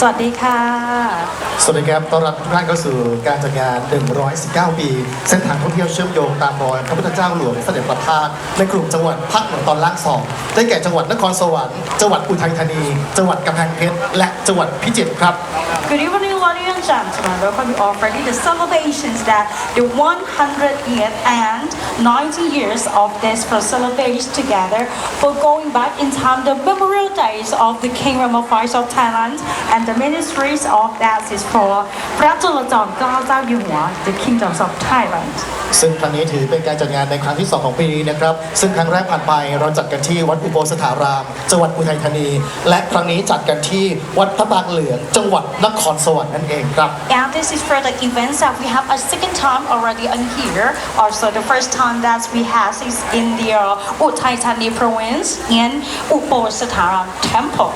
สวัสดีค่ะ สวัสดีครับต้อนรับทุกท่านเข้าสู่การจัดงาน 119 ปี เส้นทางท่องเที่ยวเชื่อมโยงตามรอยพระพุทธเจ้าหลวงเสด็จประพาสในกลุ่มจังหวัดภาคเหนือตอนล่างสองได้แก่จังหวัดนครสวรรค์ จังหวัดอุทัยธานี จังหวัดกำแพงเพชร และจังหวัดพิจิตรครับ Good evening, ladies and gentlemen. Welcome you all for the celebrations that the 100th and 90 years of this facilities together for going back in time the memorial days of the Kingdom of Fires of Thailand and the ministries of that is for Pratulatom Gaza Yunwa, the Kingdoms of Thailand. ซึ่งครั้งนี้ถือเป็นการจัดงานในครั้งที่ 2 ของปีนี้นะครับ ซึ่งครั้งแรกผ่านไปเราจัดกันที่วัดอุโบสถาราม จังหวัดอุทัยธานี และครั้งนี้จัดกันที่วัดพระบางเหลือง จังหวัดนครสวรรค์นั่นเองครับ And this is for the events that we have a second time already on here. Also, the first time that we have is in the uh, Uthai Thani province in Upo Sataram Temple.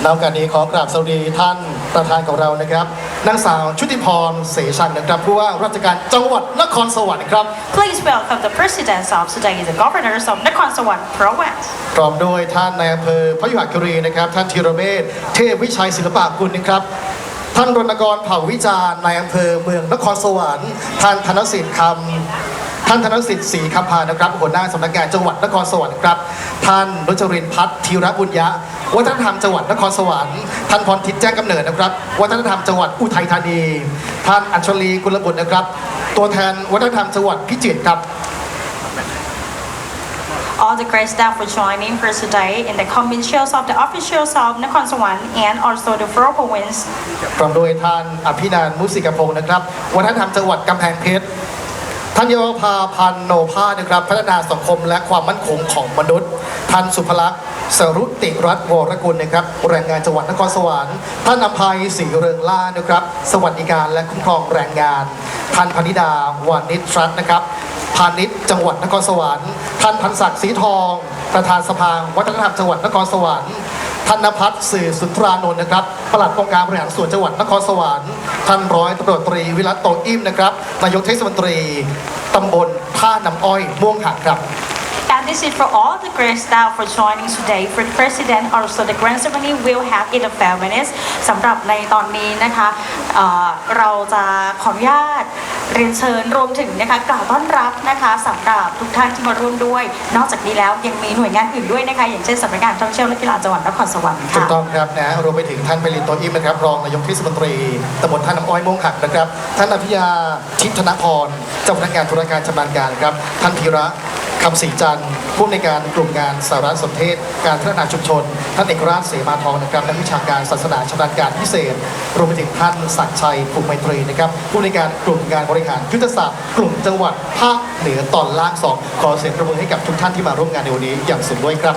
ในโอกาสนี้ขอกราบสวัสดีท่านประธานของเรานะครับ นางสาวชุติพรเสชังนะครับผู้ว่าราชการจังหวัดนครสวรรค์ครับ Please welcome the presidents of today, the governors of Nakhon Sawan province. พร้อมด้วยท่านนายอำเภอพยุหคีรีนะครับท่านธีรเมธเทพวิชัยศิลปะกุลนะครับท่านรณกรเผ่าวิจารณ์นายอำเภอเมืองนครสวรรค์ ท่านธนสิทธิ์คำ ท่านธนสิทธิ์ศรีคำพานะครับหัวหน้าสำนักงานจังหวัดนครสวรรค์ครับท่านรุจรินทร์พัฒน์ธีรบุญยะ วัฒนธรรมจังหวัดนครสวรรค์ท่านพรทิพย์แจ้งกำเนิดนะครับ วัฒนธรรมจังหวัดอุทัยธานี ท่านอัญชลีกุลบุตรนะครับ ตัวแทนวัฒนธรรมจังหวัดพิจิตรครับ All the great staff for joining for today in the conventions of the officials of Nakhon Sawan and also the four province พร้อมด้วยท่านอภินันท์มุสิกพงศ์นะครับ วัฒนธรรมจังหวัดกำแพงเพชร ท่านเยาวภาพันโนภานะครับ พัฒนาสังคมและความมั่นคงของมนุษย์ ท่านสุภลักษณ์สรุติรัตน์วรกุลนะครับแรงงานจังหวัดนครสวรรค์ท่านอภัยศรีเริงล่านะครับ สวัสดิการและคุ้มครองแรงงาน ท่านพนิดาวานิชรัตน์นะครับพาณิชย์จังหวัดนครสวรรค์ ท่านพันศักดิ์ศรีทอง ประธานสภาวัฒนธรรมจังหวัดนครสวรรค์ ธนพัฒน์สสื่อสุนทรานนท์นะครับปลัดองค์การบริหารส่วนจังหวัดนครสวรรค์ท่านร้อยตำรวจตรีวิรัตโตอิ่มนะครับนายกเทศมนตรีตำบลท่าน้ำอ้อยม่วงหักครับ And this is for all the great staff for joining today. For the president, also the grand ceremony will have in a few minutes. สำหรับในตอนนี้นะคะเเราจะขออนุญาตเรียนเชิญรวมถึงนะคะกล่าวต้อนรับนะคะสำหรับทุกท่านที่มาร่วมด้วย นอกจากนี้แล้วยังมีหน่วยงานอื่นด้วยนะคะ อย่างเช่นสำนักงานท่องเที่ยวและกีฬาจังหวัดนครสวรรค์ถูกต้องครับนะรวมไปถึงท่านไพลินโตอิมนะครับรองนายกเทศมนตรีตำบลท่าน้ำอ้อยม่วงหักนะครับ ท่านอภิยาทิพธนพรเจ้าพนักงานธุรการชำนาญการครับท่านธีระ คำศรีจันทร์ผู้ในการกลุ่มงานสารสนเทศ การพัฒนาชุมชน ท่านเอกราชเสมาทองนะครับนักวิชาการศาสนาชำนาญการพิเศษรวมไปถึงท่านศักดิ์ชัยภูมิไมตรีนะครับผู้ในการกลุ่มงานบริหารยุทธศาสตร์กลุ่มจังหวัดภาคเหนือตอนล่างสองขอเสียงประมือให้กับทุกท่านที่มาร่วมงานในวันนี้อย่างสุดด้วยครับ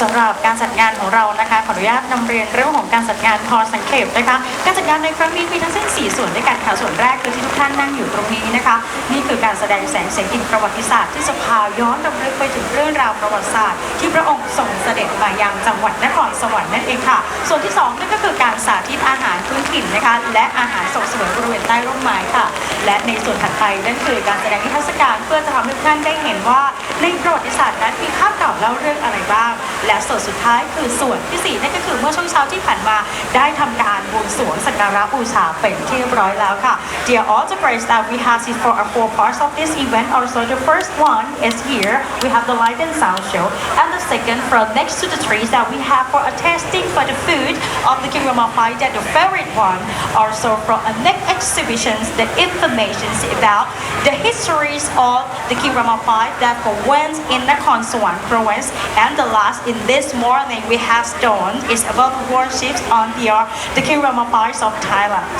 สำหรับการจัดงานของเรานะคะขออนุญาตนำเรียนเรื่องของการจัดงานพอสังเขปนะคะการจัดงานในครั้งนี้มีทั้งสิ้น4ส่วนด้วยกันค่ะส่วนแรกคือที่ทุกท่านนั่งอยู่ตรงนี้นะคะ นี่คือการแสดงแสงเสียงอินประวัติศาสตร์ที่จะพาย้อนรำลึกไปถึงเรื่องราวประวัติศาสตร์ ที่พระองค์ทรงเสด็จมายังจังหวัดนครสวรรค์นั่นเองค่ะ ส่วนที่สองนั่นก็คือการสาธิตอาหารพื้นถิ่นนะคะและอาหารสดเสวยบริเวณใต้ร่มไม้ค่ะ และในส่วนถัดไปนั่นคือการแสดงนิทรรศการเพื่อจะทำให้ท่านได้เห็นว่าในประวัติศาสตร์นั้นมีภาพเก่าเล่าเรื่องอะไรบ้าง และส่วนสุดท้ายคือส่วนที่สี่นั่นก็คือเมื่อช่วงเช้าที่ผ่านมาได้ทำการบวงสรวงสักการะบูชาเป็นที่เรียบร้อยแล้วค่ะ Dear all the great that we have seen for our four parts of this event also the first one is here we have the light and sound show and the second from next to the trees that we have for a tasting for the food of the Kingdom of Fire that the favorite one also from a next exhibitions the informations about the histories of the Kingdom of Fire that for went in Nakhon Sawan province and the last in this morning we have stone is about warships on the uh, the Kingdom of Fire of Thailand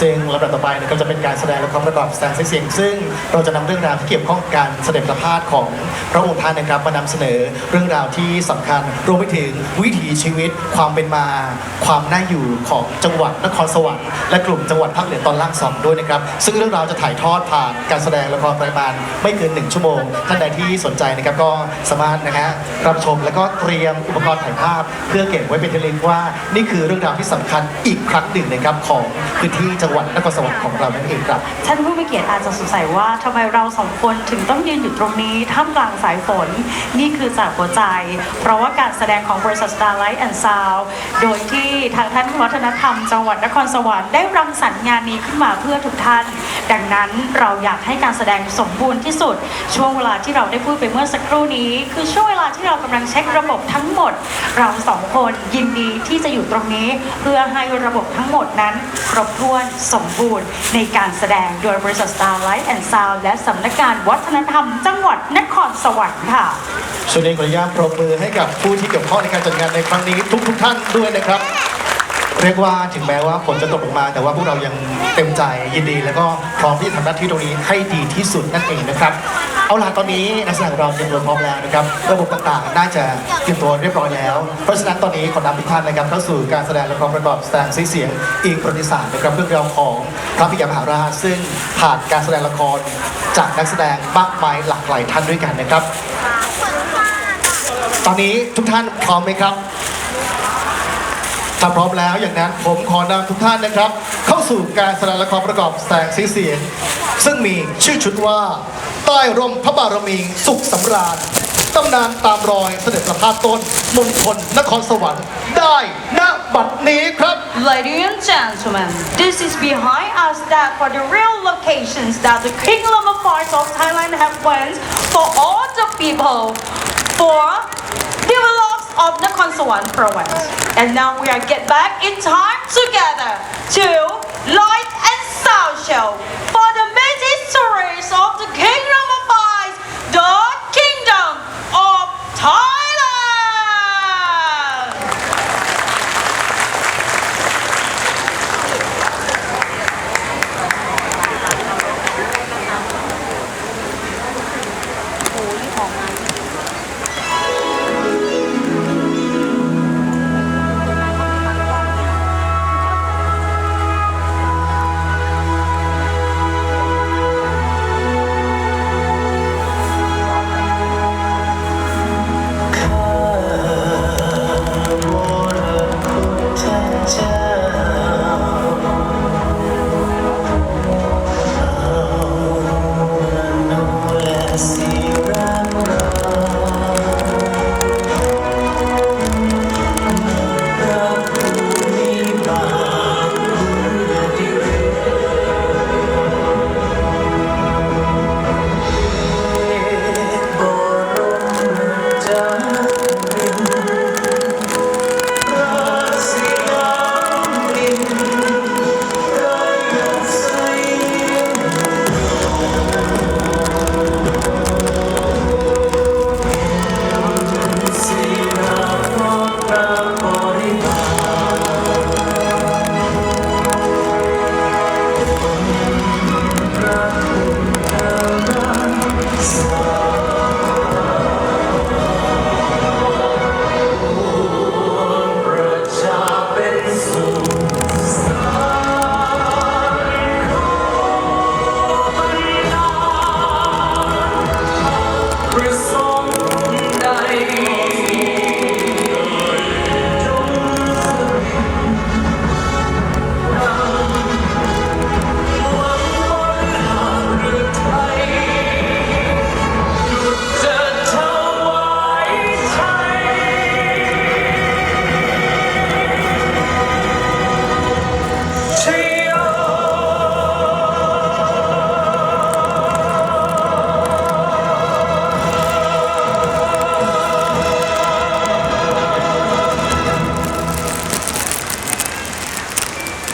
ซึ่งลำดับต่อไปนะครับจะเป็นการแสดงละครประกอบแสดงเสียง ซึ่งเราจะนำเรื่องราวที่เกี่ยวข้องกับการเสด็จประพาสของพระองค์ท่านนะครับมานำเสนอเรื่องราวที่สำคัญรวมไปถึงวิถีชีวิตความเป็นมา ความน่าอยู่ของจังหวัดนครสวรรค์และกลุ่มจังหวัดภาคเหนือตอนล่างสองด้วยนะครับ ซึ่งเรื่องราวจะถ่ายทอดผ่านการแสดงละครประมาณไม่เกินหนึ่งชั่วโมง ท่านใดที่สนใจนะครับก็สามารถนะฮะรับชมแล้วก็เตรียมอุปกรณ์ถ่ายภาพ เพื่อเก็บไว้เป็นที่ระลึกว่า นี่คือเรื่องราวที่สำคัญอีกครั้งหนึ่งนะครับของพื้นที่จังหวัดนครสวรรค์ของเรานั่นเองครับท่านผู้มีเกียรติอาจจะสงสัยว่าทำไมเราสองคนถึงต้องยืนอยู่ตรงนี้ท่ามกลางสายฝน นี่คือจากหัวใจ เพราะว่าการแสดงของบริษัท Starlight and Sound โดยที่ทางท่านวัฒนธรรม จังหวัดนครสวรรค์ได้รังสรรค์งานนี้ขึ้นมาเพื่อทุกท่าน ดังนั้นเราอยากให้การแสดงสมบูรณ์ที่สุด ช่วงเวลาที่เราได้พูดไปเมื่อสักครู่นี้ คือช่วงเวลาที่เรากำลังเช็คระบบทั้งหมด เราสองคนยินดีที่จะอยู่ตรงนี้ เพื่อให้ระบบทั้งหมดนั้น ครบถ้วนสมบูรณ์ ในการแสดงโดยบริษัท Starlight and Sound และสำนักงานวัฒนธรรม จังหวัดนครสวรรค์ค่ะช่วงนี้ขออนุญาตปรบมือให้กับผู้ที่เกี่ยวข้องในการจัดงานในครั้งนี้ทุกๆท่านด้วยนะครับ เรียกว่าถึงแม้ว่าฝนจะตกลงมา แต่ว่าพวกเรายังเต็มใจยินดี แล้วก็พร้อมที่จะทำหน้าที่ตรงนี้ให้ดีที่สุดนั่นเองนะครับ เอาล่ะตอนนี้นักแสดงของเราเตรียมตัวพร้อมแล้วนะครับระบบต่างๆ น่าจะเตรียมตัวเรียบร้อยแล้ว เพราะฉะนั้นตอนนี้ขอนำทุกท่านนะครับเข้าสู่การแสดงละครประกอบแสดงสีเสียงอีกประวัติศาสตร์นะครับเรื่องราวของพระพิยามหาราชซึ่งผ่านการแสดงละครจากนักแสดงมากมายหลากหลายท่านด้วยกันนะครับ ตอนนี้ทุกท่านพร้อมไหมครับ ถ้าพร้อมแล้วอย่างนั้นผมขอนำทุกท่านนะครับ เข้าสู่การแสดงละครประกอบแสงสีเสียง ซึ่งมีชื่อชุดว่า ใต้ร่มพระบารมีสุขสำราญตำนานตามรอยเสด็จประพาสต้นมณฑลนครสวรรค์ได้ณบัดนี้ครับ Ladies and gentlemen, this is behind us that for the real locations that the Kingdom of Arts of Thailand have went for all the people for one for a while. And now we are get back in time together to light and sound show for the amazing stories of the kingdom of ice, the kingdom of time.